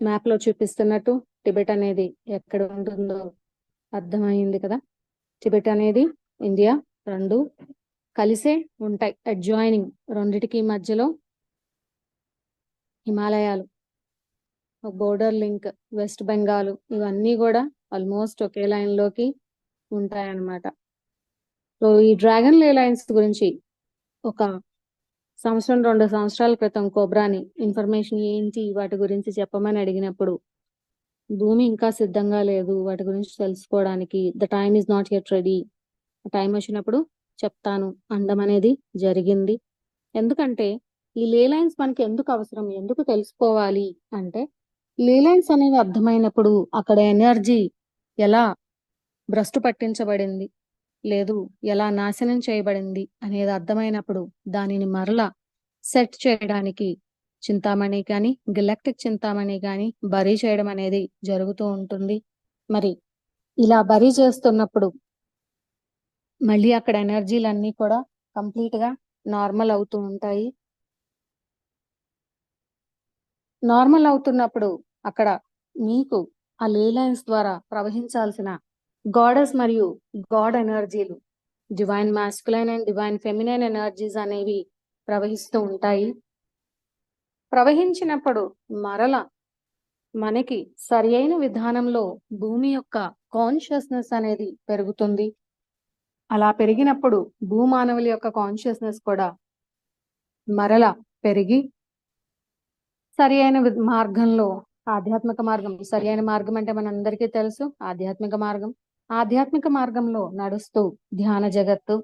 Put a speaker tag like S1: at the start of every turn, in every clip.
S1: మ్యాప్లో చూపిస్తున్నట్టు టిబెట్ అనేది ఎక్కడ ఉంటుందో అర్థమైంది కదా? టిబెట్ అనేది ఇండియా రెండు కలిసే ఉంటాయి. అడ్జాయినింగ్ రెండిటికి మధ్యలో హిమాలయాలు బోర్డర్ లింక్ వెస్ట్ బెంగాల్ ఇవన్నీ కూడా ఆల్మోస్ట్ ఒకే లైన్లోకి ఉంటాయన్నమాట. సో ఈ డ్రాగన్ లే లైన్స్ గురించి ఒక సంవత్సరం రెండు సంవత్సరాల క్రితం కోబ్రాని ఇన్ఫర్మేషన్ ఏంటి? వాటి గురించి చెప్పమని అడిగినప్పుడు భూమి ఇంకా సిద్ధంగా లేదు. వాటి గురించి తెలుసుకోవడానికి the time is not yet ready. Time వచ్చినప్పుడు చెప్తాను. అండం అనేది జరిగింది. ఎందుకంటే ఈ లే లైన్స్ మనకి ఎందుకు అవసరం? ఎందుకు తెలుసుకోవాలి? అంటే లే లైన్స్ అనేవి అర్థమైనప్పుడు అక్కడ ఎనర్జీ ఎలా భ్రష్టు పట్టించబడింది? లేదు ఎలా నాశనం చేయబడింది అనేది అర్థమైనప్పుడు దానిని మరలా సెట్ చేయడానికి చింతామణి కానీ గిలెక్టిక్ చింతామణి కానీ బరీ చేయడం అనేది జరుగుతూ ఉంటుంది. మరి ఇలా బరీ చేస్తున్నప్పుడు మళ్ళీ అక్కడ ఎనర్జీలన్నీ కూడా కంప్లీట్గా నార్మల్ అవుతూ ఉంటాయి. నార్మల్ అవుతున్నప్పుడు అక్కడ మీకు ఆ లే లైన్స్ ద్వారా ప్రవహించాల్సిన గాడస్ మరియు god ఎనర్జీలు. Divine masculine and divine feminine energies అనేవి ప్రవహిస్తూ ఉంటాయి. ప్రవహించినప్పుడు మరల మనకి సరి అయిన విధానంలో భూమి యొక్క కాన్షియస్నెస్ అనేది పెరుగుతుంది. అలా పెరిగినప్పుడు భూమానవుల యొక్క కాన్షియస్నెస్ కూడా మరల పెరిగి సరి అయిన మార్గంలో ఆధ్యాత్మిక మార్గం సరి అయిన మార్గం అంటే మనందరికీ తెలుసు ఆధ్యాత్మిక మార్గం. ఆధ్యాత్మిక మార్గంలో నడుస్తూ ధ్యాన జగత్తు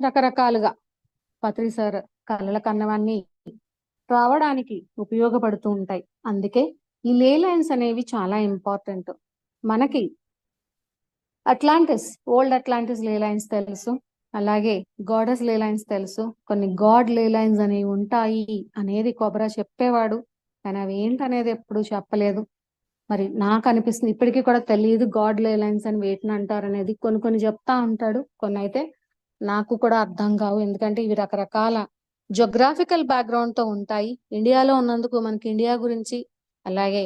S1: రకరకాలుగా పత్రి సార్ కళల కన్నవన్నీ రావడానికి ఉపయోగపడుతూ ఉంటాయి. అందుకే ఈ లే లైన్స్ అనేవి చాలా ఇంపార్టెంట్. మనకి Atlantis old Atlantis ley lines తెలుసు. అలాగే గాడెస్ లే లైన్స్ తెలుసు. కొన్ని గాడ్ లే లైన్స్ అనేవి ఉంటాయి అనేది కొబరా చెప్పేవాడు. కానీ అవి ఏంటనేది ఎప్పుడు చెప్పలేదు. మరి నాకు అనిపిస్తుంది. ఇప్పటికీ కూడా తెలియదు గాడ్ లైన్స్ అని వేటిని అంటారు అనేది. కొన్ని కొన్ని చెప్తా ఉంటాడు. కొన్ని అయితే నాకు కూడా అర్థం కావు. ఎందుకంటే ఇవి రకరకాల జోగ్రాఫికల్ బ్యాక్గ్రౌండ్తో ఉంటాయి. ఇండియాలో ఉన్నందుకు మనకి ఇండియా గురించి అలాగే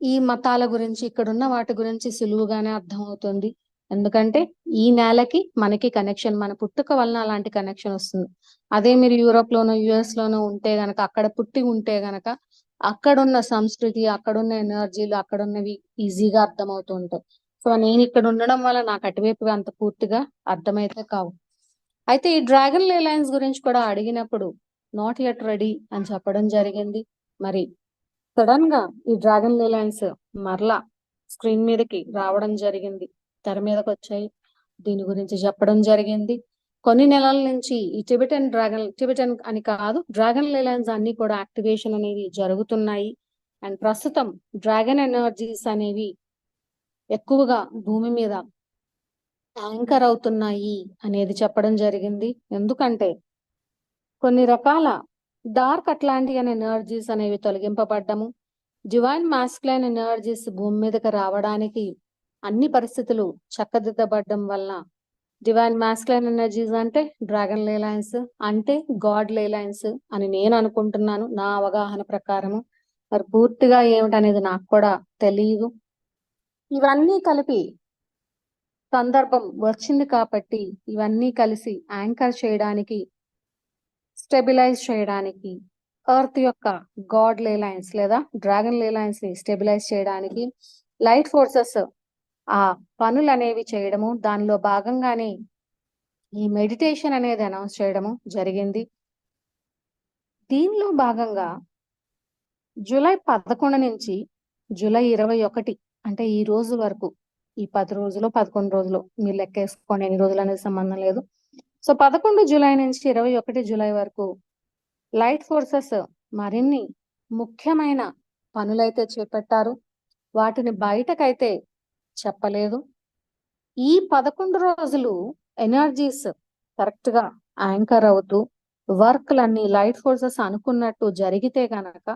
S1: ఈ మతాల గురించి ఇక్కడ ఉన్న వాటి గురించి సులువుగానే అర్థమవుతుంది ఎందుకంటే ఈ నేలకి మనకి కనెక్షన్ మన పుట్టుక వలన అలాంటి కనెక్షన్ వస్తుంది. అదే మీరు యూరోప్ లోనో యుఎస్ లోనో ఉంటే గనక అక్కడ పుట్టి ఉంటే గనక అక్కడున్న సంస్కృతి అక్కడున్న ఎనర్జీలు అక్కడున్నవి ఈజీగా అర్థమవుతూ ఉంటాయి సో నేను ఇక్కడ ఉండడం వల్ల నాకు అటువైపు అంత పూర్తిగా అర్థమైతే కావు. అయితే ఈ డ్రాగన్ లే లైన్స్ గురించి కూడా అడిగినప్పుడు నాట్ యట్ రెడీ అని చెప్పడం జరిగింది. మరి సడన్గా ఈ డ్రాగన్ లే లైన్స్ మరలా స్క్రీన్ మీదకి రావడం జరిగింది. తెర మీదకి వచ్చాయి దీని గురించి చెప్పడం జరిగింది. కొన్ని నెలల నుంచి ఈ టిబెటన్ డ్రాగన్ టిబెటన్ అని కాదు డ్రాగన్ లే అన్ని కూడా యాక్టివేషన్ అనేవి జరుగుతున్నాయి. అండ్ ప్రస్తుతం డ్రాగన్ ఎనర్జీస్ అనేవి ఎక్కువగా భూమి మీద యాంకర్ అవుతున్నాయి అనేది చెప్పడం జరిగింది. ఎందుకంటే కొన్ని రకాల డార్క్ అట్లాంటియన్ ఎనర్జీస్ అనేవి తొలగింపబడ్డము. డివైన్ మాస్క్లైన్ ఎనర్జీస్ భూమి మీదకి రావడానికి అన్ని పరిస్థితులు చక్కదిద్దబడ్డం వల్ల డివైన్ మాస్క్లైన్ ఎనర్జీస్ అంటే డ్రాగన్ లే లైన్స్ అంటే గాడ్ లే లైన్స్ అని నేను అనుకుంటున్నాను. నా అవగాహన ప్రకారము. మరి పూర్తిగా ఏమిటనేది నాకు కూడా తెలియదు ఇవన్నీ కలిపి సందర్భం వచ్చింది కాబట్టి ఇవన్నీ కలిసి యాంకర్ చేయడానికి స్టెబిలైజ్ చేయడానికి ఎర్త్ యొక్క గాడ్ లైన్స్ లేదా డ్రాగన్ లే లైన్స్ని స్టెబిలైజ్ చేయడానికి లైట్ ఫోర్సెస్ ఆ పనులు అనేవి చేయడము దానిలో భాగంగానే ఈ మెడిటేషన్ అనేది అనౌన్స్ చేయడము జరిగింది. దీనిలో భాగంగా జూలై పదకొండు నుంచి జూలై ఇరవై ఒకటి అంటే ఈ రోజు వరకు ఈ పది రోజులు పదకొండు రోజులు మీరు లెక్క వేసుకోండి ఎన్ని రోజులు అనేది సంబంధం లేదు. సో పదకొండు జూలై నుంచి ఇరవై ఒకటి జూలై వరకు లైట్ ఫోర్సెస్ మరిన్ని ముఖ్యమైన పనులైతే చేపట్టారు. వాటిని బయటకైతే చెప్పలేదు. ఈ పదకొండు రోజులు ఎనర్జీస్ కరెక్ట్గా యాంకర్ అవుతూ వర్క్లన్నీ లైట్ ఫోర్సెస్ అనుకున్నట్టు జరిగితే గనక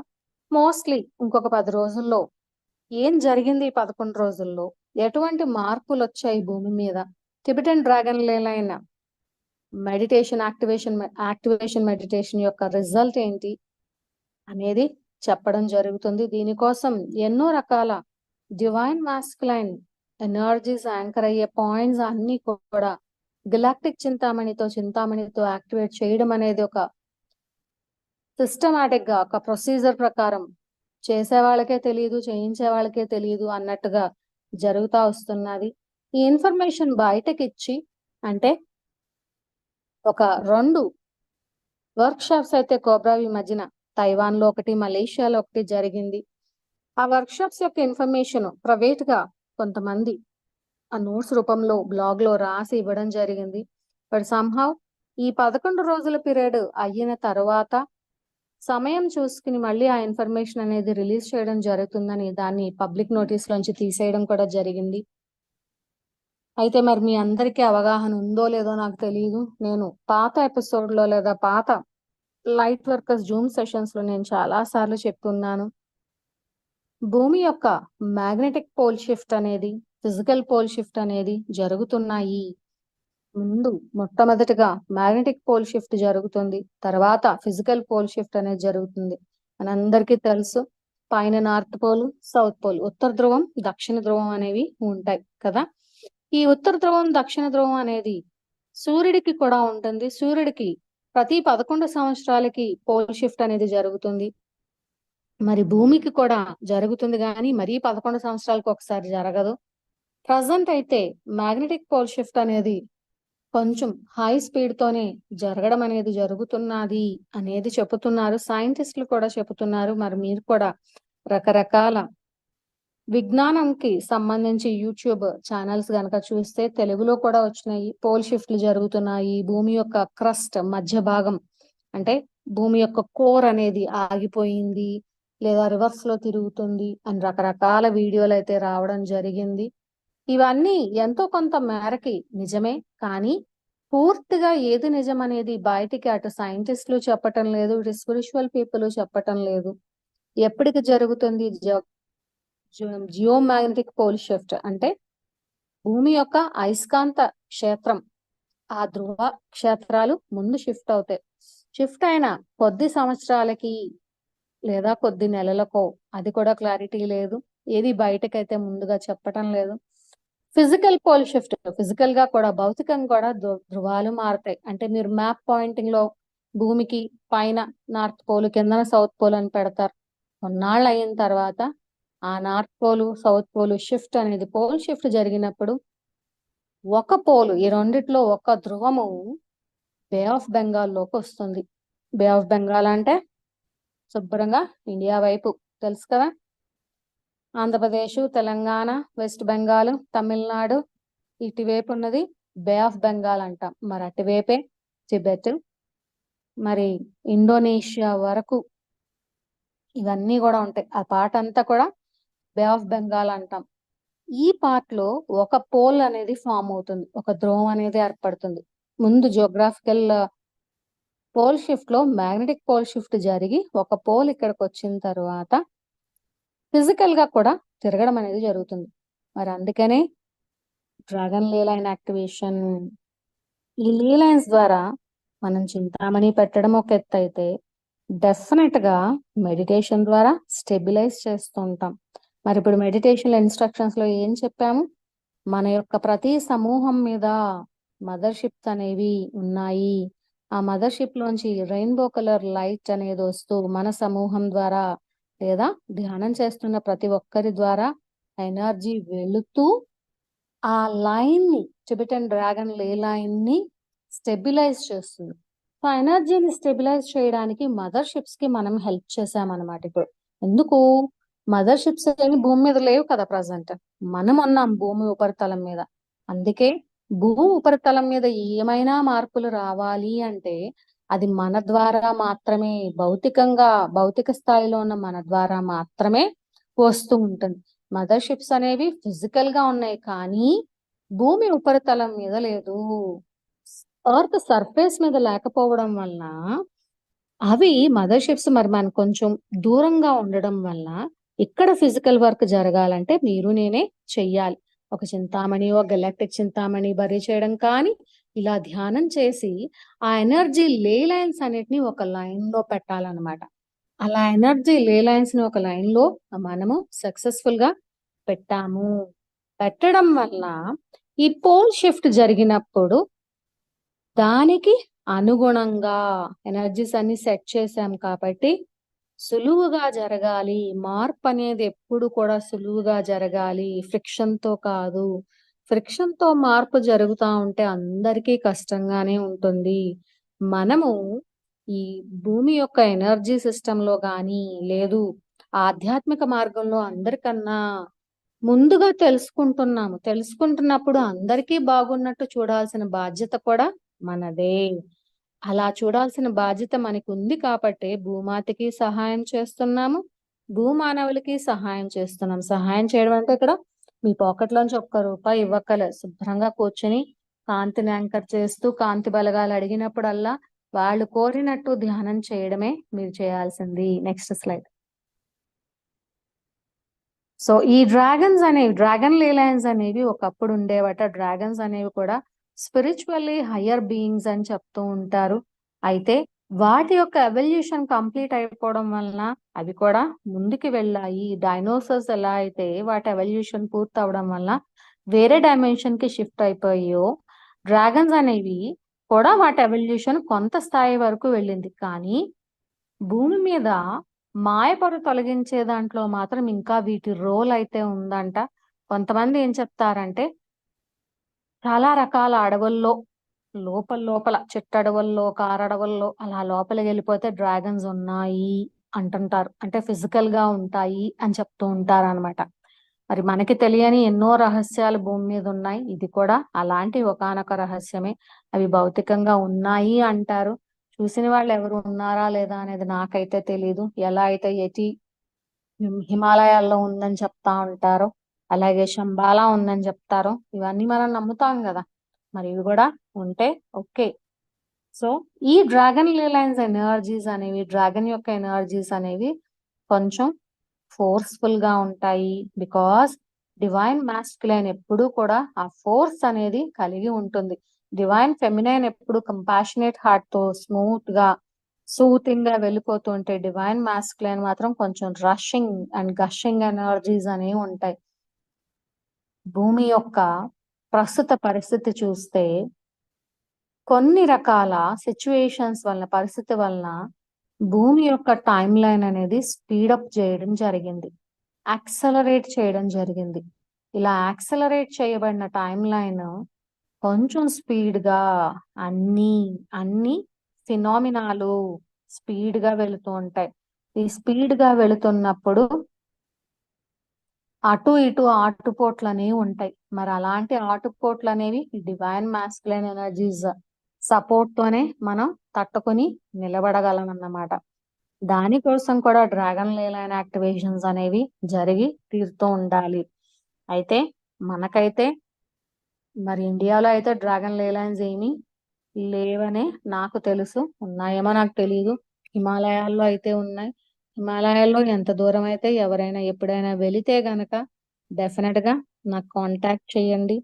S1: మోస్ట్లీ ఇంకొక పది రోజుల్లో ఏం జరిగింది ఈ పదకొండు రోజుల్లో? ఎటువంటి మార్పులు వచ్చాయి భూమి మీద? టిబెటన్ డ్రాగన్ లేలైన మెడిటేషన్ యాక్టివేషన్ యాక్టివేషన్ మెడిటేషన్ యొక్క రిజల్ట్ ఏంటి అనేది చెప్పడం జరుగుతుంది. దీనికోసం ఎన్నో రకాల డివైన్ మాస్కులైన్ ఎనర్జీస్ యాంకర్ అయ్యే పాయింట్స్ అన్ని కూడా గెలాక్టిక్ చింతామణితో చింతామణితో యాక్టివేట్ చేయడం అనేది ఒక సిస్టమాటిక్గా ఒక ప్రొసీజర్ ప్రకారం చేసే వాళ్ళకే తెలియదు చేయించే వాళ్ళకే తెలియదు అన్నట్టుగా జరుగుతా వస్తున్నది. ఈ ఇన్ఫర్మేషన్ బయటకి ఇచ్చి అంటే ఒక రెండు వర్క్ షాప్స్ అయితే కోబ్రావి మధ్యన తైవాన్లో ఒకటి మలేషియాలో ఒకటి జరిగింది. ఆ వర్క్ షాప్స్ యొక్క ఇన్ఫర్మేషన్ ప్రైవేట్గా కొంతమంది ఆ నోట్స్ రూపంలో బ్లాగ్లో రాసి ఇవ్వడం జరిగింది. బట్ సంహవ్ ఈ పదకొండు రోజుల పీరియడ్ అయిన తర్వాత సమయం చూసుకుని మళ్ళీ ఆ ఇన్ఫర్మేషన్ అనేది రిలీజ్ చేయడం జరుగుతుందని దాన్ని పబ్లిక్ నోటీస్ లోంచి తీసేయడం కూడా జరిగింది. అయితే మరి మీ అందరికీ అవగాహన ఉందో లేదో నాకు తెలియదు నేను పాత ఎపిసోడ్లో లేదా పాత లైట్ వర్కర్స్ జూమ్ సెషన్స్లో నేను చాలా సార్లు చెప్తున్నాను. భూమి యొక్క మ్యాగ్నెటిక్ పోల్ షిఫ్ట్ అనేది ఫిజికల్ పోల్ షిఫ్ట్ అనేది జరుగుతున్నాయి. ముందు మొట్టమొదటిగా మ్యాగ్నెటిక్ పోల్ షిఫ్ట్ జరుగుతుంది. తర్వాత ఫిజికల్ పోల్ షిఫ్ట్ అనేది జరుగుతుంది. మనందరికీ తెలుసు పైన నార్త్ పోల్ సౌత్ పోల్ ఉత్తర ధ్రువం దక్షిణ ధ్రువం అనేవి ఉంటాయి కదా. ఈ ఉత్తర ధ్రువం దక్షిణ ధ్రువం అనేది సూర్యుడికి కూడా ఉంటుంది. సూర్యుడికి ప్రతి పదకొండు సంవత్సరాలకి పోల్ షిఫ్ట్ అనేది జరుగుతుంది. మరి భూమికి కూడా జరుగుతుంది కానీ మరీ పదకొండు సంవత్సరాలకు ఒకసారి జరగదు. ప్రజెంట్ అయితే మ్యాగ్నెటిక్ పోల్ షిఫ్ట్ అనేది కొంచెం హై స్పీడ్ తోనే జరగడం అనేది జరుగుతున్నది అనేది చెబుతున్నారు. సైంటిస్టులు కూడా చెబుతున్నారు. మరి మీరు కూడా రకరకాల విజ్ఞానంకి సంబంధించి యూట్యూబ్ ఛానల్స్ గనక చూస్తే తెలుగులో కూడా వచ్చినాయి. పోల్ షిఫ్ట్లు జరుగుతున్నాయి. భూమి యొక్క క్రస్ట్ మధ్య భాగం అంటే భూమి యొక్క కోర్ అనేది ఆగిపోయింది. లేదా రివర్స్లో తిరుగుతుంది అని రకరకాల వీడియోలు అయితే రావడం జరిగింది. ఇవన్నీ ఎంతో కొంత మేరకి నిజమే కానీ పూర్తిగా ఏది నిజం అనేది బయటికి అటు సైంటిస్టులు చెప్పటం లేదు ఇటు స్పిరిచువల్ పీపుల్ చెప్పటం లేదు. ఎప్పటికి జరుగుతుంది జియో మ్యాగ్నెటిక్ పోల్ షిఫ్ట్ అంటే భూమి యొక్క అయస్కాంత క్షేత్రం ఆ ధ్రువ క్షేత్రాలు ముందు షిఫ్ట్ అవుతాయి. షిఫ్ట్ అయిన కొద్ది సంవత్సరాలకి లేదా కొద్ది నెలలకో అది కూడా క్లారిటీ లేదు. ఏది బయటకైతే ముందుగా చెప్పటం లేదు. ఫిజికల్ పోల్ షిఫ్ట్ ఫిజికల్గా కూడా భౌతికంగా కూడా ధృవాలు మారుతాయి. అంటే మీరు మ్యాప్ పాయింటింగ్లో భూమికి పైన నార్త్ పోల్ కింద సౌత్ పోల్ అని పెడతారు. కొన్నాళ్ళు అయిన తర్వాత ఆ north pole south pole shift అనేది పోల్ షిఫ్ట్ జరిగినప్పుడు ఒక పోలు ఈ రెండిట్లో ఒక ధృవము బే ఆఫ్ బెంగాల్లోకి వస్తుంది. బే ఆఫ్ బెంగాల్ అంటే శుభ్రంగా ఇండియా వైపు తెలుసు కదా? ఆంధ్రప్రదేశ్ తెలంగాణ వెస్ట్ బెంగాల్ తమిళనాడు ఇటువైపు ఉన్నది బే ఆఫ్ బెంగాల్ అంటాం. మరి అటువైపే టిబెట్ మరి ఇండోనేషియా వరకు ఇవన్నీ కూడా ఉంటాయి. ఆ పాట అంతా కూడా బే ఆఫ్ బెంగాల్ అంటాం. ఈ పార్ట్లో ఒక పోల్ అనేది ఫామ్ అవుతుంది. ఒక ధ్రువం అనేది ఏర్పడుతుంది. ముందు జియోగ్రాఫికల్ పోల్ షిఫ్ట్లో మ్యాగ్నెటిక్ పోల్ షిఫ్ట్ జరిగి ఒక పోల్ ఇక్కడికి వచ్చిన తర్వాత ఫిజికల్గా కూడా తిరగడం అనేది జరుగుతుంది. మరి అందుకనే డ్రాగన్ లీలైన్ యాక్టివేషన్ ఈ లీలైన్స్ ద్వారా మనం చింతామణి పెట్టడం ఒక ఎత్తు అయితే డెఫినెట్గా మెడిటేషన్ ద్వారా స్టెబిలైజ్ చేస్తూ ఉంటాం మరి ఇప్పుడు మెడిటేషన్ ఇన్స్ట్రక్షన్స్లో ఏం చెప్పాము? మన యొక్క ప్రతి సమూహం మీద మదర్షిప్స్ అనేవి ఉన్నాయి. ఆ మదర్షిప్ లోంచి రెయిన్బో కలర్ లైట్ అనేది వస్తూ మన సమూహం ద్వారా లేదా ధ్యానం చేస్తున్న ప్రతి ఒక్కరి ద్వారా ఎనర్జీ వెళుతూ ఆ లైన్ని టిబెటన్ డ్రాగన్ లే లైన్ని స్టెబిలైజ్ చేస్తుంది. సో ఎనర్జీని స్టెబిలైజ్ చేయడానికి మదర్షిప్స్కి మనం హెల్ప్ చేసామన్నమాట ఇప్పుడు. ఎందుకు? మదర్షిప్స్ ఏమి భూమి మీద లేవు కదా ప్రజెంట్. మనం ఉన్నాం భూమి ఉపరితలం మీద. అందుకే భూమి ఉపరితలం మీద ఏమైనా మార్పులు రావాలి అంటే అది మన ద్వారా మాత్రమే భౌతికంగా భౌతిక స్థాయిలో ఉన్న మన ద్వారా మాత్రమే వస్తూ ఉంటుంది. మదర్షిప్స్ అనేవి ఫిజికల్గా ఉన్నాయి కానీ భూమి ఉపరితలం మీద లేదు. ఎర్త్ సర్ఫేస్ మీద లేకపోవడం వలన అవి మదర్షిప్స్ మరి మనకు కొంచెం దూరంగా ఉండడం వల్ల ఇక్కడ ఫిజికల్ వర్క్ జరగాలంటే మీరు నేనే చెయ్యాలి. ఒక చింతామణి ఒక గెలాక్టిక్ చింతామణి బరీ చేయడం కానీ ఇలా ధ్యానం చేసి ఆ ఎనర్జీ లే లైన్స్ అన్నిటిని ఒక లైన్లో పెట్టాలన్నమాట. అలా ఎనర్జీ లే లైన్స్ని ఒక లైన్లో మనము సక్సెస్ఫుల్గా పెట్టాము. పెట్టడం వల్ల ఈ పోల్ షిఫ్ట్ జరిగినప్పుడు దానికి అనుగుణంగా ఎనర్జీస్ అన్ని సెట్ చేసాం కాబట్టి సులువుగా జరగాలి. మార్పు అనేది ఎప్పుడు కూడా సులువుగా జరగాలి. ఫ్రిక్షన్తో కాదు. ఫ్రిక్షన్తో మార్పు జరుగుతా ఉంటే అందరికీ కష్టంగానే ఉంటుంది. మనము ఈ భూమి యొక్క ఎనర్జీ సిస్టమ్లో కానీ లేదు ఆధ్యాత్మిక మార్గంలో అందరికన్నా ముందుగా తెలుసుకుంటున్నాము. తెలుసుకుంటున్నప్పుడు అందరికీ బాగున్నట్టు చూడాల్సిన బాధ్యత కూడా మనదే. అలా చూడాల్సిన బాధ్యత మనకు ఉంది కాబట్టి భూమాతకి సహాయం చేస్తున్నాము భూమానవులకి సహాయం చేస్తున్నాం. సహాయం చేయడం అంటే ఇక్కడ మీ పాకెట్ లోంచి ఒక్క రూపాయి ఇవ్వక్కలే. శుభ్రంగా కూర్చొని కాంతిని యాంకర్ చేస్తూ కాంతి బలగాలు అడిగినప్పుడల్లా వాళ్ళు కోరినట్టు ధ్యానం చేయడమే మీరు చేయాల్సింది. Next slide. సో ఈ డ్రాగన్స్ అనేవి డ్రాగన్ లీలైన్స్ అనేవి ఒకప్పుడు ఉండేవట. డ్రాగన్స్ అనేవి కూడా స్పిరిచువల్లీ హయ్యర్ బీయింగ్స్ అని చెప్తూ ఉంటారు. అయితే వాటి యొక్క ఎవల్యూషన్ కంప్లీట్ అయిపోవడం వలన అవి కూడా ముందుకు వెళ్ళాయి. డైనోసర్స్ ఎలా అయితే వాటి ఎవల్యూషన్ పూర్తి అవడం వలన వేరే డైమెన్షన్కి షిఫ్ట్ అయిపోయాయో డ్రాగన్స్ అనేవి కూడా వాటి ఎవల్యూషన్ కొంత స్థాయి వరకు వెళ్ళింది. కానీ భూమి మీద మాయపొర తొలగించే దాంట్లో మాత్రం ఇంకా వీటి రోల్ అయితే ఉందంట. కొంతమంది ఏం చెప్తారంటే చాలా రకాల అడవుల్లో లోపల లోపల చెట్టడవుల్లో కారడవుల్లో అలా లోపలికి వెళ్ళిపోతే డ్రాగన్స్ ఉన్నాయి అంటుంటారు. అంటే ఫిజికల్గా ఉంటాయి అని చెప్తూ ఉంటారు అనమాట మరి మనకి తెలియని ఎన్నో రహస్యాలు భూమి మీద ఉన్నాయి. ఇది కూడా అలాంటి ఒకానొక రహస్యమే. అవి భౌతికంగా ఉన్నాయి అంటారు. చూసిన వాళ్ళు ఎవరు ఉన్నారా లేదా అనేది నాకైతే తెలియదు ఎలా అయితే ఎటి హిమాలయాల్లో ఉందని చెప్తా ఉంటారో అలాగే శంబాలా ఉందని చెప్తారు. ఇవన్నీ మనం నమ్ముతాం కదా. మరి ఇవి కూడా ఉంటే ఓకే. సో ఈ డ్రాగన్ లైన్స్ ఎనర్జీస్ అనేవి డ్రాగన్ యొక్క ఎనర్జీస్ అనేవి కొంచెం ఫోర్స్ఫుల్గా ఉంటాయి. బికాస్ డివైన్ మాస్కులైన్ ఎప్పుడు కూడా ఆ ఫోర్స్ అనేది కలిగి ఉంటుంది. డివైన్ ఫెమినైన్ ఎప్పుడు కంపాషనేట్ హార్ట్తో స్మూత్గా సూతింగ్గా వెళ్ళిపోతుంటే డివైన్ మాస్కులైన్ మాత్రం కొంచెం రషింగ్ అండ్ గషింగ్ ఎనర్జీస్ అనేవి ఉంటాయి. భూమి యొక్క ప్రస్తుత పరిస్థితి చూస్తే కొన్ని రకాల సిచ్యువేషన్స్ వలన పరిస్థితి వలన భూమి యొక్క టైం లైన్ అనేది స్పీడప్ చేయడం జరిగింది. యాక్సలరేట్ చేయడం జరిగింది. ఇలా యాక్సలరేట్ చేయబడిన టైం లైన్ కొంచెం స్పీడ్గా అన్ని అన్ని ఫినామినాలు స్పీడ్గా వెళుతూ ఉంటాయి. ఈ స్పీడ్గా వెళుతున్నప్పుడు అటు ఇటు ఆటుపోట్లు అనేవి ఉంటాయి. మరి అలాంటి ఆటుపోట్లు అనేవి డివైన్ మాస్కులైన్ ఎనర్జీస్ సపోర్ట్ తోనే మనం తట్టుకొని నిలబడగలం అన్నమాట దానికోసం కూడా డ్రాగన్ లేలైన్ యాక్టివేషన్స్ అనేవి జరిగి తీరుతూ ఉండాలి. అయితే మనకైతే మరి ఇండియాలో అయితే డ్రాగన్ లేలైన్స్ ఏమి లేవనే నాకు తెలుసు ఉన్నాయేమో నాకు తెలియదు హిమాలయాల్లో అయితే ఉన్నాయి. హిమాలయాల్లో ఎంత దూరం అయితే ఎవరైనా ఎప్పుడైనా వెళితే గనక డెఫినెట్గా నాకు కాంటాక్ట్ చేయండి.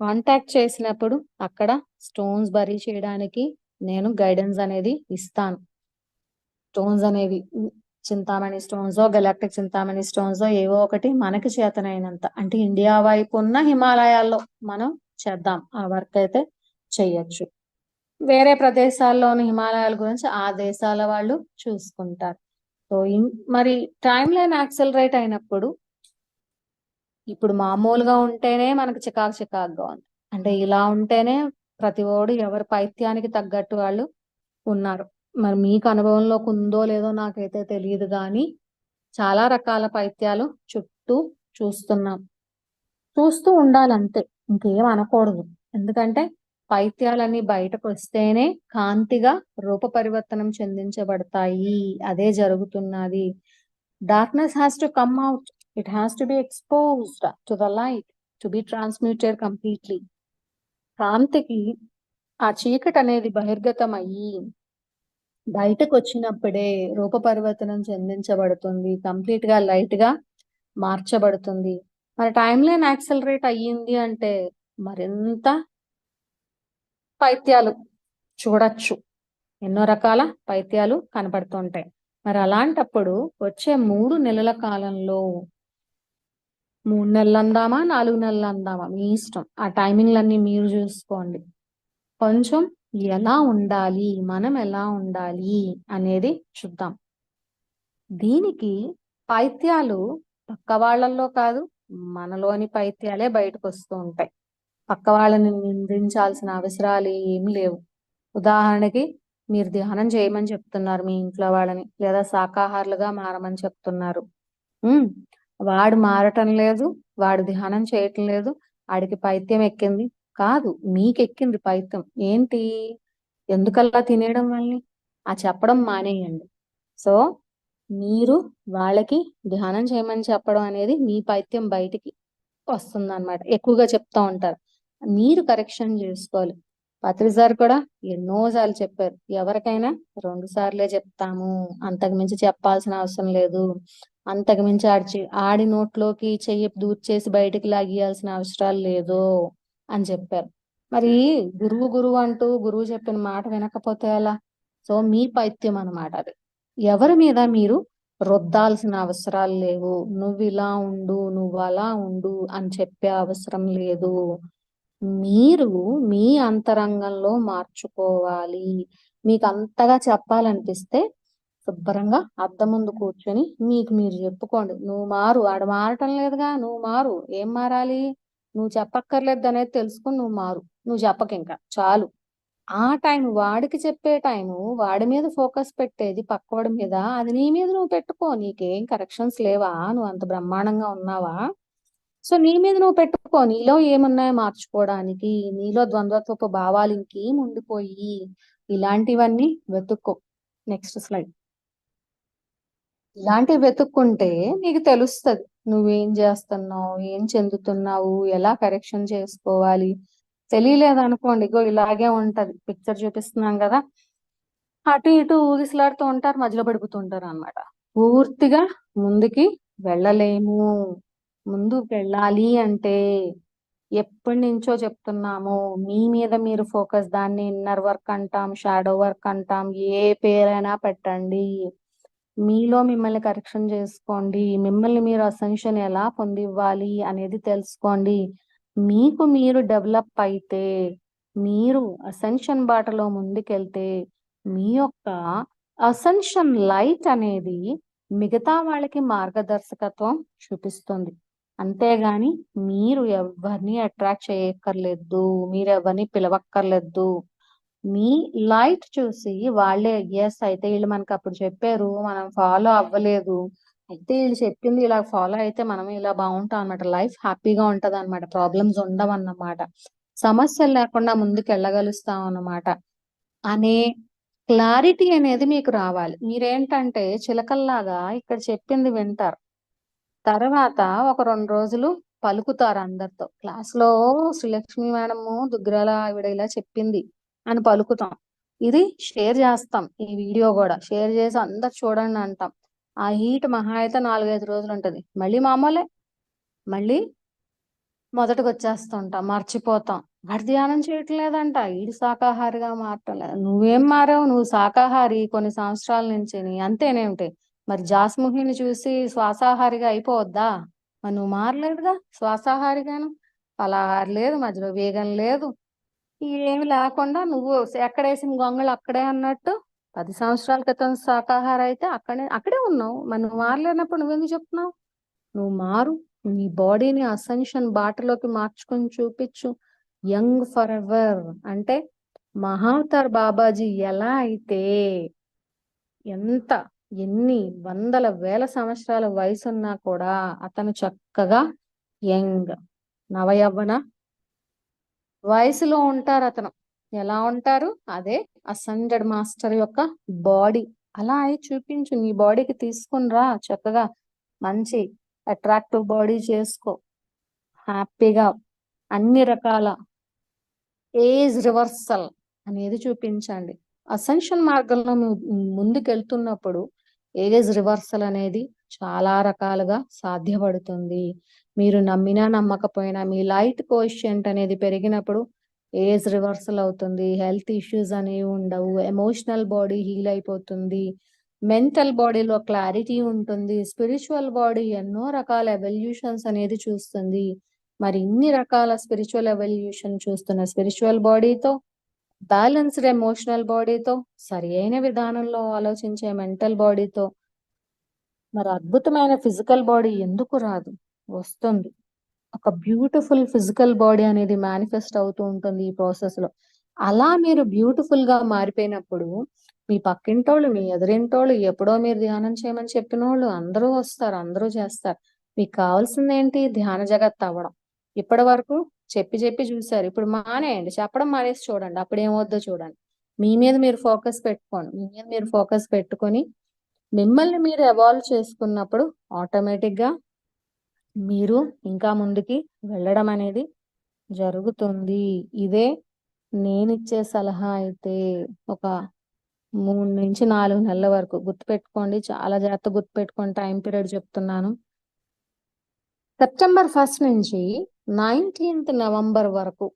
S1: కాంటాక్ట్ చేసినప్పుడు అక్కడ స్టోన్స్ బరీ చేయడానికి నేను గైడెన్స్ అనేది ఇస్తాను. స్టోన్స్ అనేవి Chintamani stones galactic Chintamani stones ఏవో ఒకటి మనకి చేతనైనంత. అంటే ఇండియా వైపు ఉన్న హిమాలయాల్లో మనం చేద్దాం. ఆ వర్క్ అయితే చెయ్యొచ్చు వేరే ప్రదేశాల్లోని హిమాలయాల గురించి ఆ దేశాల వాళ్ళు చూసుకుంటారు. సో మరి టైం లైన్ యాక్సలరేట్ అయినప్పుడు ఇప్పుడు మామూలుగా ఉంటేనే మనకు చికాకు చికాకుగా ఉంది. అంటే ఇలా ఉంటేనే ప్రతి ఓడు ఎవరి పైత్యానికి తగ్గట్టు వాళ్ళు ఉన్నారు. మరి మీకు అనుభవంలోకి ఉందో లేదో నాకైతే తెలియదు కానీ చాలా రకాల పైత్యాలు చుట్టూ చూస్తున్నాం. చూస్తూ ఉండాలంతే. ఇంకేం అనకూడదు. ఎందుకంటే పైత్యాలన్నీ బయటకు వస్తేనే కాంతిగా రూప పరివర్తనం చెందించబడతాయి. అదే జరుగుతున్నది. Darkness has to come out it has to be exposed to the light to be transmuted completely కాంతికి ఆ చీకటి అనేది బహిర్గతం అయ్యి బయటకు వచ్చినప్పుడే రూప పరివర్తనం చెందించబడుతుంది. కంప్లీట్గా లైట్గా మార్చబడుతుంది. మరి టైం లైన్ యాక్సలరేట్ అయ్యింది అంటే మరింత పైత్యాలు చూడొచ్చు. ఎన్నో రకాల పైత్యాలు కనపడుతుంటాయి మరి అలాంటప్పుడు వచ్చే మూడు నెలల కాలంలో మూడు నెలలు అందామా నాలుగు నెలలు అందామా? మీ ఇష్టం. ఆ టైమింగ్లన్నీ మీరు చూసుకోండి. కొంచెం ఎలా ఉండాలి మనం ఎలా ఉండాలి అనేది చూద్దాం. దీనికి పైత్యాలు పక్క వాళ్ళల్లో కాదు మనలోని పైత్యాలే బయటకు వస్తూ ఉంటాయి. పక్క వాళ్ళని నిందించాల్సిన అవసరాలు ఏం లేవు. ఉదాహరణకి మీరు ధ్యానం చేయమని చెప్తున్నారు మీ ఇంట్లో వాళ్ళని లేదా శాకాహారులుగా మారమని చెప్తున్నారు. వాడు మారటం లేదు వాడు ధ్యానం చేయటం లేదు వాడికి పైత్యం ఎక్కింది. కాదు మీకెక్కింది పైత్యం. ఏంటి? ఎందుకల్లా తినేయడం వల్ని ఆ చెప్పడం మానేయండి. సో మీరు వాళ్ళకి ధ్యానం చేయమని చెప్పడం అనేది మీ పైత్యం బయటికి వస్తుంది అనమాట ఎక్కువగా చెప్తా ఉంటారు. మీరు కరెక్షన్ చేసుకోవాలి. పత్రి సార్ కూడా ఎన్నోసార్లు చెప్పారు. ఎవరికైనా రెండు సార్లే చెప్తాము. అంతకు మించి చెప్పాల్సిన అవసరం లేదు. అంతకు మించి ఆడి ఆడి నోట్లోకి చెయ్యి దూర్చేసి బయటికి లాగియాల్సిన అవసరాలు లేదు అని చెప్పారు. మరి గురువు గురువు అంటూ గురువు చెప్పిన మాట వినకపోతే ఎలా? సో మీ పైత్యం అన్నమాట అది. ఎవరి మీద మీరు రుద్దాల్సిన అవసరాలు లేవు. నువ్వు ఇలా ఉండు నువ్వు అలా ఉండు అని చెప్పే అవసరం లేదు. మీరు మీ అంతరంగంలో మార్చుకోవాలి. మీకు అంతగా చెప్పాలనిపిస్తే శుభ్రంగా అద్దం ముందు కూర్చొని మీకు మీరు చెప్పుకోండి. నువ్వు మారు ఆడ మారటం లేదుగా నువ్వు మారు. ఏం మారాలి? నువ్వు చెప్పక్కర్లేదు అనేది తెలుసుకుని నువ్వు మారు. నువ్వు చెప్పక ఇంకా. చాలు. ఆ టైం వాడికి చెప్పే టైము వాడి మీద ఫోకస్ పెట్టేది పక్కవాడి మీద. అది నీ మీద నువ్వు పెట్టుకో. నీకేం కరెక్షన్స్ లేవా? నువ్వు అంత బ్రహ్మాండంగా ఉన్నావా? సో నీ మీద నువ్వు పెట్టుకో. నీలో ఏమున్నాయో మార్చుకోవడానికి నీలో ద్వంద్వత్వపు భావాలు ఇంకేం ఉండిపోయి ఇలాంటివన్నీ వెతుక్కో. నెక్స్ట్ స్లైడ్ ఇలాంటివి వెతుక్కుంటే నీకు తెలుస్తుంది. నువ్వేం చేస్తున్నావు? ఏం చెందుతున్నావు? ఎలా కరెక్షన్ చేసుకోవాలి? తెలియలేదు అనుకోండి ఇగో ఇలాగే ఉంటది. పిక్చర్ చూపిస్తున్నాం కదా. అటు ఇటు ఊగిసలాడుతూ ఉంటారు. మధ్యలో పడిపోతుంటారు అన్నమాట పూర్తిగా ముందుకి వెళ్ళలేము. ముందుకు వెళ్ళాలి అంటే ఎప్పటి నుంచో చెప్తున్నాము. మీ మీద మీరు ఫోకస్ దాన్ని ఇన్నర్ వర్క్ అంటాం షాడో వర్క్ అంటాం ఏ పేరైనా పెట్టండి. మీలో మిమ్మల్ని కరెక్షన్ చేసుకోండి. మిమ్మల్ని మీరు అసెన్షన్ ఎలా పొందివ్వాలి అనేది తెలుసుకోండి. మీకు మీరు డెవలప్ అయితే మీరు అసెన్షన్ బాటలో ముందుకెళ్తే మీ యొక్క అసెన్షన్ లైట్ అనేది మిగతా వాళ్ళకి మార్గదర్శకత్వం చూపిస్తుంది. అంతేగాని మీరు ఎవరిని అట్రాక్ట్ చేయక్కర్లేదు మీరు ఎవరిని పిలవక్కర్లేదు. మీ లైట్ చూసి వాళ్ళే ఎస్ అయితే వీళ్ళు మనకి అప్పుడు చెప్పారు మనం ఫాలో అవ్వలేదు. అయితే వీళ్ళు చెప్పింది ఇలా ఫాలో అయితే మనం ఇలా బాగుంటాం అనమాట లైఫ్ హ్యాపీగా ఉంటది అనమాట ప్రాబ్లమ్స్ ఉండవు అన్నమాట సమస్యలు లేకుండా ముందుకు వెళ్ళగలుస్తాం అన్నమాట. అనే క్లారిటీ అనేది మీకు రావాలి. మీరేంటంటే చిలకల్లాగా ఇక్కడ చెప్పింది వింటారు. తర్వాత ఒక రెండు రోజులు పలుకుతారు అందరితో. క్లాస్లో శ్రీలక్ష్మి మేడం దుగ్గరాల ఆవిడ ఇలా చెప్పింది అని పలుకుతాం. ఇది షేర్ చేస్తాం ఈ వీడియో కూడా. షేర్ చేసి అందరు చూడండి అంటాం. ఆ హీట్ మహా అయితే నాలుగైదు రోజులు ఉంటది. మళ్ళీ మామూలే. మళ్ళీ మొదటకు వచ్చేస్తుంటాం. మర్చిపోతాం. వాడు ధ్యానం చేయట్లేదంట. ఈడు శాకాహారిగా మారటం లేదు. నువ్వేం మారావు? నువ్వు శాకాహారి. కొన్ని సంవత్సరాల నుంచి అంతేనేమిటి? మరి జాస్ముహిని చూసి శ్వాసాహారిగా అయిపోవద్దా? మరి నువ్వు మారలేదుగా శ్వాసాహారిగాను? ఫలాహారి లేదు మధ్యలో వేగం లేదు. ఏమి లేకుండా నువ్వు ఎక్కడేసిన గొంగళి అక్కడే అన్నట్టు పది సంవత్సరాల క్రితం శాకాహార అయితే అక్కడే అక్కడే ఉన్నావు. మరి నువ్వు మారలేనప్పుడు నువ్వెందుకు చెప్తున్నావు? నువ్వు మారు. నీ బాడీని అసెన్షన్ బాటలోకి మార్చుకొని చూపించు. యంగ్ ఫర్ ఎవర్ అంటే మహావతార్ బాబాజీ ఎలా అయితే ఎంత ఎన్ని వందల వేల సంవత్సరాల వయసు ఉన్నా కూడా అతను చక్కగా యంగ్. నవయవ్వన. వయసులో ఉంటారు అతను. ఎలా ఉంటారు? అదే అసెండెడ్ మాస్టర్ యొక్క బాడీ. అలా అయి చూపించు నీ బాడీకి తీసుకుని రా. చక్కగా మంచి అట్రాక్టివ్ బాడీ చేసుకో. హ్యాపీగా. అన్ని రకాల ఏజ్ రివర్సల్ అనేది చూపించండి. అసెన్షన్ మార్గంలో ముందుకెళ్తున్నప్పుడు ఏజ్ రివర్సల్ అనేది చాలా రకాలుగా సాధ్యపడుతుంది. మీరు నమ్మినా నమ్మకపోయినా మీ లైట్ కోషియంట్ అనేది పెరిగినప్పుడు ఏజ్ రివర్సల్ అవుతుంది. హెల్త్ ఇష్యూస్ అనేవి ఉండవు. ఎమోషనల్ బాడీ హీల్ అయిపోతుంది. మెంటల్ బాడీలో క్లారిటీ ఉంటుంది. స్పిరిచువల్ బాడీ ఎన్నో రకాల ఎవల్యూషన్స్ అనేది చూస్తుంది. మరి ఇన్ని రకాల స్పిరిచువల్ ఎవల్యూషన్ చూస్తున్న స్పిరిచువల్ బాడీతో బ్యాలెన్స్డ్ ఎమోషనల్ బాడీతో సరి అయిన విధానంలో ఆలోచించే మెంటల్ బాడీతో మరి అద్భుతమైన ఫిజికల్ బాడీ ఎందుకు రాదు? వస్తుంది. ఒక బ్యూటిఫుల్ ఫిజికల్ బాడీ అనేది మేనిఫెస్ట్ అవుతూ ఉంటుంది ఈ ప్రాసెస్లో. అలా మీరు బ్యూటిఫుల్గా మారిపోయినప్పుడు మీ పక్కింటోళ్ళు మీ ఎదురింటోళ్ళు ఎప్పుడో మీరు ధ్యానం చేయమని చెప్పిన వాళ్ళు అందరూ వస్తారు అందరూ చేస్తారు. మీకు కావాల్సింది ఏంటి ధ్యాన జగత్ అవ్వడం. ఇప్పటి వరకు చెప్పి చెప్పి చూసారు. ఇప్పుడు మానేయండి. చెప్పడం మానేసి చూడండి. అప్పుడు ఏమవుద్దో చూడండి. మీ మీద మీరు ఫోకస్ పెట్టుకోండి. మీ మీద మీరు ఫోకస్ పెట్టుకొని మిమ్మల్ని మీరు ఎవాల్వ్ చేసుకున్నప్పుడు ఆటోమేటిక్గా మీరు ఇంకా ముందుకి వెళ్ళడం అనేది జరుగుతుంది. ఇదే నేను ఇచ్చే సలహా అయితే ఒక మూడు నుంచి నాలుగు నెలల వరకు గుర్తుపెట్టుకోండి. చాలా జాగ్రత్త గుర్తుపెట్టుకోండి. టైం పీరియడ్ చెప్తున్నాను. సెప్టెంబర్ ఫస్ట్ నుంచి నైన్టీన్త్ నవంబర్ వరకు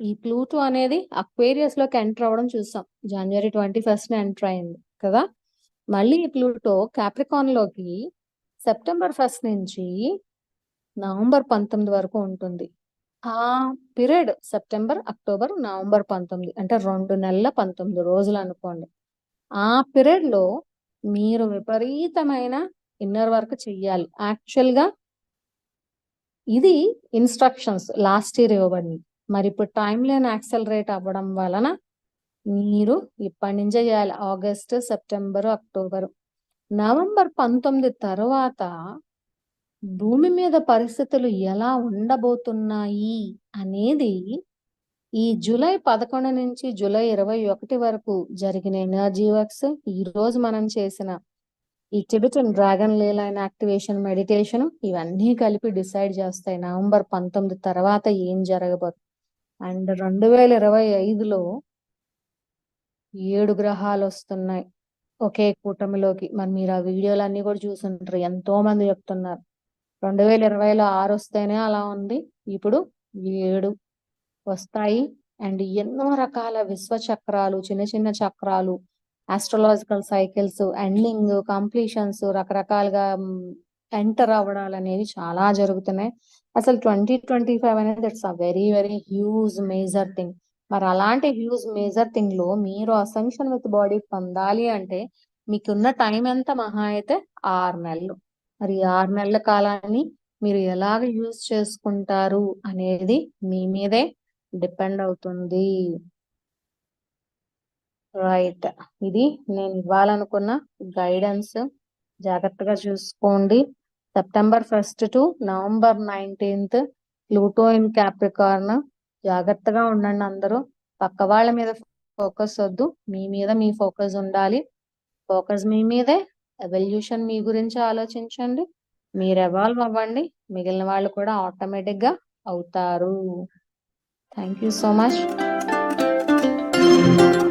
S1: ఈ ప్లూటో అనేది అక్వేరియస్లోకి ఎంటర్ అవ్వడం చూసాం. జనవరి ట్వంటీ ఫస్ట్ ఎంటర్ అయింది కదా? మళ్ళీ ఈ ప్లూటో క్యాప్రికాన్లోకి సెప్టెంబర్ ఫస్ట్ నుంచి నవంబర్ పంతొమ్మిది వరకు ఉంటుంది. ఆ పీరియడ్ సెప్టెంబర్ అక్టోబర్ నవంబర్ పంతొమ్మిది అంటే రెండు నెలల పంతొమ్మిది రోజులు అనుకోండి. ఆ పీరియడ్లో మీరు విపరీతమైన ఇన్నర్ వర్క్ చెయ్యాలి. యాక్చువల్గా ఇది ఇన్స్ట్రక్షన్స్ లాస్ట్ ఇయర్ ఇవ్వబడింది. మరి ఇప్పుడు టైం లైన్ యాక్సలరేట్ అవ్వడం వలన మీరు ఇప్పటి నుంచే చేయాలి. ఆగస్ట్ సెప్టెంబర్ అక్టోబర్ నవంబర్ పంతొమ్మిది తర్వాత భూమి మీద పరిస్థితులు ఎలా ఉండబోతున్నాయి అనేది ఈ జూలై పదకొండు నుంచి జూలై ఇరవై ఒకటి వరకు జరిగిన ఎనర్జీ వర్క్స్ ఈ రోజు మనం చేసిన ఈ Tibetan dragon ley line activation meditation ఇవన్నీ కలిపి డిసైడ్ చేస్తాయి. నవంబర్ పంతొమ్మిది తర్వాత ఏం జరగబోతుంది అండ్ రెండు వేల ఇరవై ఐదులో ఏడు గ్రహాలు వస్తున్నాయి ఒకే కూటమిలోకి. మరి మీరు ఆ వీడియోలన్నీ కూడా చూసుంటారు. ఎంతో మంది చెప్తున్నారు. రెండు వేల ఇరవైలో ఆరు వస్తేనే అలా ఉంది. ఇప్పుడు ఏడు వస్తాయి. అండ్ ఎన్నో రకాల విశ్వ చక్రాలు చిన్న చిన్న చక్రాలు ఆస్ట్రలాజికల్ సైకిల్స్ ఎండింగ్ కంప్లీషన్స్ రకరకాలుగా ఎంటర్ అవ్వడాలు అనేవి చాలా జరుగుతున్నాయి. అసలు ట్వంటీ ట్వంటీ ఫైవ్ అనేది it's a very very huge major thing మరి అలాంటి హ్యూజ్ మేజర్ థింగ్లో మీరు అసంక్షన్ విత్ బాడీ పొందాలి అంటే మీకున్న టైం ఎంత మహా అయితే ఆరు నెలలు. మరి ఆరు నెలల కాలాన్ని మీరు ఎలాగ యూజ్ చేసుకుంటారు అనేది మీ మీదే డిపెండ్ అవుతుంది. రైట్ ఇది నేను ఇవ్వాలనుకున్న గైడెన్స్ జాగ్రత్తగా చూసుకోండి. September first to November nineteenth Pluto in Capricorn జాగ్రత్తగా ఉండండి అందరూ. పక్క వాళ్ళ మీద ఫోకస్ వద్దు. మీ మీద మీ ఫోకస్ ఉండాలి. ఫోకస్ మీ మీదే. ఎవల్యూషన్ మీ గురించి ఆలోచించండి. మీరు ఎవాల్వ్ అవ్వండి. మిగిలిన వాళ్ళు కూడా ఆటోమేటిక్గా అవుతారు. Thank you so much